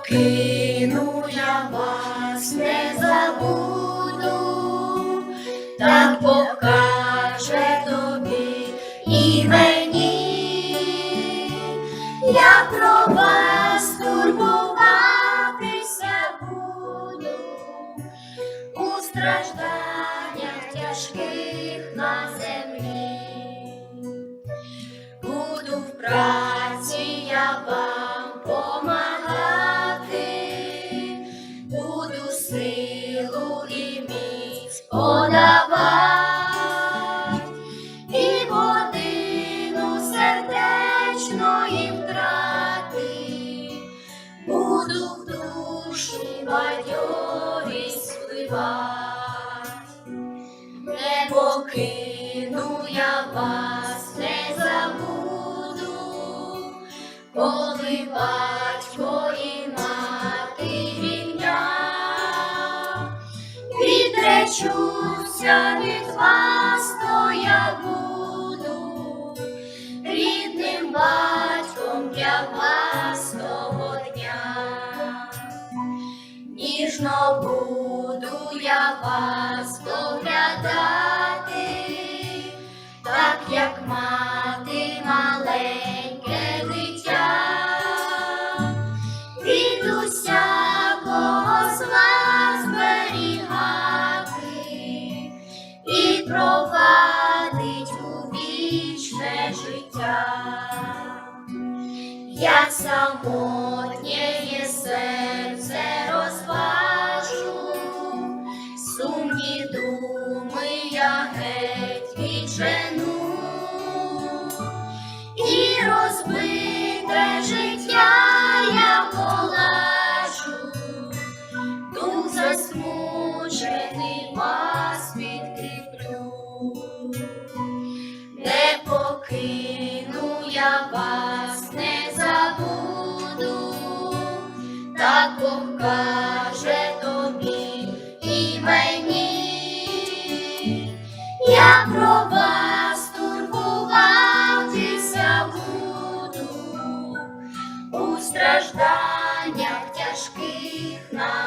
покину я вас, не забуду, так покаже тобі і мені, я про вас турбуватися буду. У стражданнях тяжких на землі. Буду в бадьорість. Не покину я вас, не забуду, коли батько і мати рівня, відречуся від вас, то я буду рідним батьком для вас того дня. Ніжно буду вас доглядати, так як мати маленьке дитя, від усякого зла зберігати і провадить у вічне життя. Я самотнє серце віджену, і розбите життя я полажу, дух засмучений вас підкріплю. Не покину я вас. важких на.